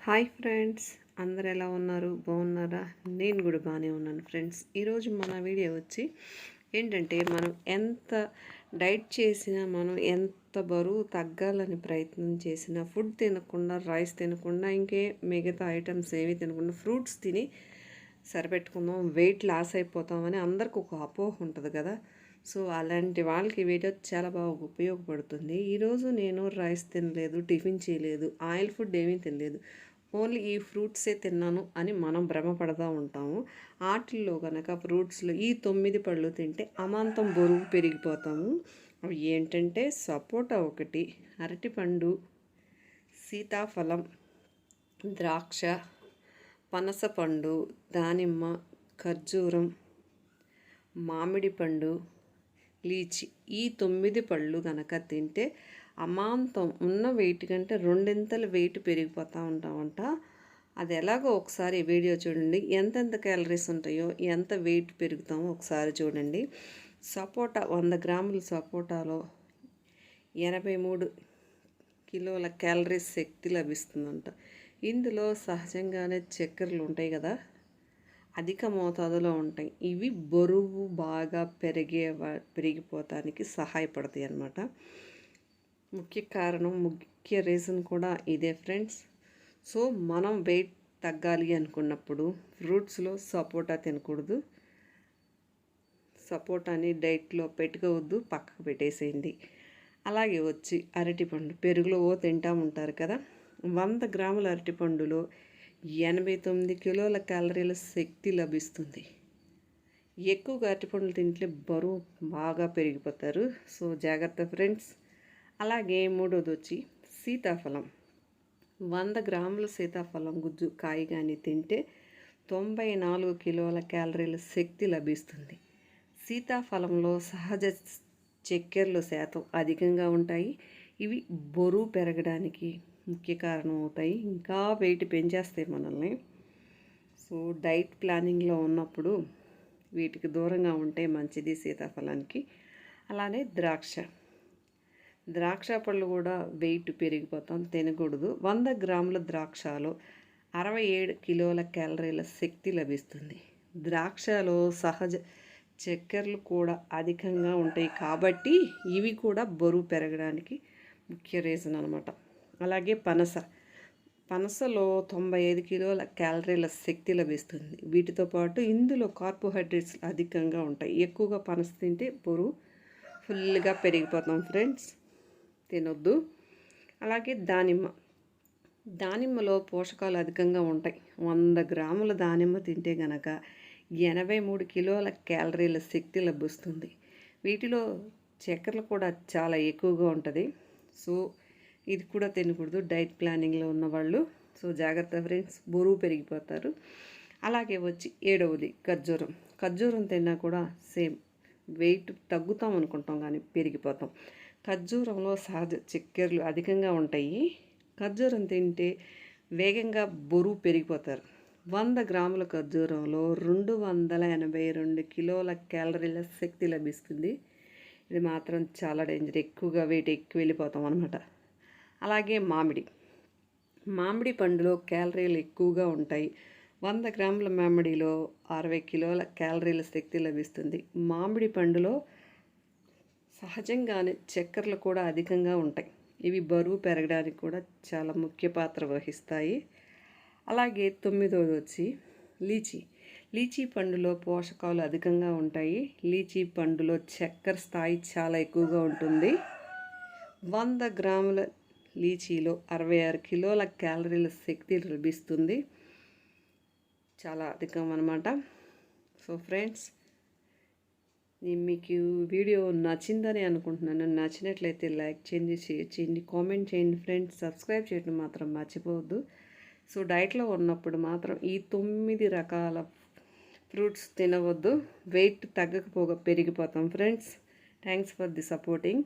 Hi friends అందరు ఎలా ఉన్నారు? బాగున్నారా? నేను కూడా బాగానే ఉన్నాను ఫ్రెండ్స్. ఈరోజు మన వీడియో వచ్చి ఏంటంటే మనం ఎంత డైట్ చేసినా మనం ఎంత బరువు తగ్గాలని ప్రయత్నం చేసినా ఫుడ్ తినకుండా రైస్ తినకుండా ఇంకే మిగతా ఐటమ్స్ ఏవి తినకుండా ఫ్రూట్స్ తిని సరిపెట్టుకుందాం వెయిట్ లాస్ అయిపోతామని అందరికి ఒక అపోహ ఉంటుంది కదా. సో అలాంటి వాళ్ళకి వీడియో చాలా బాగా ఉపయోగపడుతుంది. ఈరోజు నేను రైస్ తినలేదు టిఫిన్ చేయలేదు ఆయిల్ ఫుడ్ ఏమీ తినలేదు. ఓన్లీ ఈ ఫ్రూట్సే తిన్నాను అని మనం భ్రమపడతా ఉంటాము. వాటిల్లో కనుక ఫ్రూట్స్లో ఈ తొమ్మిది పళ్ళు తింటే అమాంతం బరువు పెరిగిపోతాము. అవి ఏంటంటే సపోటా ఒకటి అరటిపండు సీతాఫలం ద్రాక్ష పనసపండు దానిమ్మ ఖర్జూరం మామిడి పండు లీచి ఈ తొమ్మిది పళ్ళు గనక తింటే అమాంతం ఉన్న వెయిట్ కంటే రెండింతలు వెయిట్ పెరిగిపోతూ ఉంటామంట అది ఎలాగో ఒకసారి వీడియో చూడండి. ఎంతెంత క్యాలరీస్ ఉంటాయో ఎంత వెయిట్ పెరుగుతామో ఒకసారి చూడండి. సపోటా వంద గ్రాముల సపోటాలో ఎనభై మూడు కిలోల క్యాలరీస్ శక్తి లభిస్తుందంట. ఇందులో సహజంగానే చక్కెరలు ఉంటాయి కదా. అధిక మోతాదులో ఉంటాయి. ఇవి బరువు బాగా పెరిగే పెరిగిపోతానికి సహాయపడతాయి అన్నమాట. ముఖ్య కారణం ముఖ్య రీజన్ కూడా ఇదే ఫ్రెండ్స్. సో మనం వెయిట్ తగ్గాలి అనుకున్నప్పుడు ఫ్రూట్స్లో సపోటా తినకూడదు. సపోటాని డైట్లో పెట్టుకోవద్దు పక్కకు పెట్టేసేయండి. అలాగే వచ్చి అరటిపండు పెరుగులో ఓ తింటా ఉంటారు కదా. వంద గ్రాముల అరటిపండులో ఎనభై తొమ్మిది కిలోల క్యాలరీల శక్తి లభిస్తుంది. ఎక్కువగా అరటిపండ్లు తింటే బరువు బాగా పెరిగిపోతారు. సో జాగ్రత్త ఫ్రెండ్స్. అలాగే మూడోది వచ్చి సీతాఫలం. వంద గ్రాముల సీతాఫలం గుజ్జు కాయ కానీ తింటే తొంభై నాలుగు కిలోల క్యాలరీల శక్తి లభిస్తుంది. సీతాఫలంలో సహజ చక్కెరలు శాతం అధికంగా ఉంటాయి. ఇవి బరువు పెరగడానికి ముఖ్య కారణం అవుతాయి. ఇంకా వెయిట్ పెంచేస్తాయి మనల్ని. సో డైట్ ప్లానింగ్లో ఉన్నప్పుడు వీటికి దూరంగా ఉంటే మంచిది సీతాఫలానికి. అలానే ద్రాక్ష. ద్రాక్ష పళ్ళు కూడా వెయిట్ పెరిగిపోతాం తినకూడదు. వంద గ్రాముల ద్రాక్షలో అరవై ఏడు కిలోల క్యాలరీల శక్తి లభిస్తుంది. ద్రాక్షలో సహజ చక్కెరలు కూడా అధికంగా ఉంటాయి కాబట్టి ఇవి కూడా బరువు పెరగడానికి ముఖ్య రీజన్ అనమాట అలాగే పనస. పనసలో తొంభై ఐదు కిలోల క్యాలరీల శక్తి లభిస్తుంది. వీటితో పాటు ఇందులో కార్బోహైడ్రేట్స్ అధికంగా ఉంటాయి. ఎక్కువగా పనస తింటే బరువు ఫుల్గా పెరిగిపోతాం ఫ్రెండ్స్. తినొద్దు. అలాగే దానిమ్మ. దానిమ్మలో పోషకాలు అధికంగా ఉంటాయి. వంద గ్రాముల దానిమ్మ తింటే గనక ఎనభై మూడు కిలోల క్యాలరీల శక్తి లభిస్తుంది. వీటిలో చక్కెరలు కూడా చాలా ఎక్కువగా ఉంటుంది. సో ఇది కూడా తినకూడదు డైట్ ప్లానింగ్లో ఉన్నవాళ్ళు. సో జాగ్రత్త ఫ్రెండ్స్ బరువు పెరిగిపోతారు. అలాగే వచ్చి ఏడవది ఖర్జూరం. ఖర్జూరం తిన్నా కూడా సేమ్ వెయిట్ తగ్గుతాం అనుకుంటాం కానీ పెరిగిపోతాం. ఖర్జూరంలో సహజ చక్కెరలు అధికంగా ఉంటాయి. ఖర్జూరం తింటే వేగంగా బరువు పెరిగిపోతారు. వంద గ్రాముల ఖర్జూరంలో రెండు వందల ఎనభై రెండు కిలోల క్యాలరీల శక్తి లభిస్తుంది. ఇది మాత్రం చాలా డేంజర్. ఎక్కువగా వెయిట్ ఎక్కువ వెళ్ళిపోతాం అనమాట అలాగే మామిడి. మామిడి పండులో క్యాలరీలు ఎక్కువగా ఉంటాయి. వంద గ్రాముల మామిడిలో అరవై కిలోల క్యాలరీల శక్తి లభిస్తుంది. మామిడి పండులో సహజంగానే చక్కెరలు కూడా అధికంగా ఉంటాయి. ఇవి బరువు పెరగడానికి కూడా చాలా ముఖ్య పాత్ర వహిస్తాయి. అలాగే తొమ్మిదవది వచ్చి లీచీ. లీచీ పండులో పోషకాలు అధికంగా ఉంటాయి. లీచీ పండులో చక్కెర స్థాయి చాలా ఎక్కువగా ఉంటుంది. వంద గ్రాముల లీచీలో అరవై ఆరు కిలోల క్యాలరీల శక్తి లభిస్తుంది. చాలా అధికం అనమాట సో ఫ్రెండ్స్ మీకు వీడియో నచ్చిందని అనుకుంటున్నాను. నచ్చినట్లయితే లైక్ చేయండి షేర్ చేయండి కామెంట్ చేయండి ఫ్రెండ్స్. సబ్స్క్రైబ్ చేయడం మాత్రం మర్చిపోవద్దు. సో డైట్లో ఉన్నప్పుడు మాత్రం ఈ తొమ్మిది రకాల ఫ్రూట్స్ తినవద్దు. వెయిట్ తగ్గకపోగా పెరిగిపోతాం friends. Thanks for the supporting.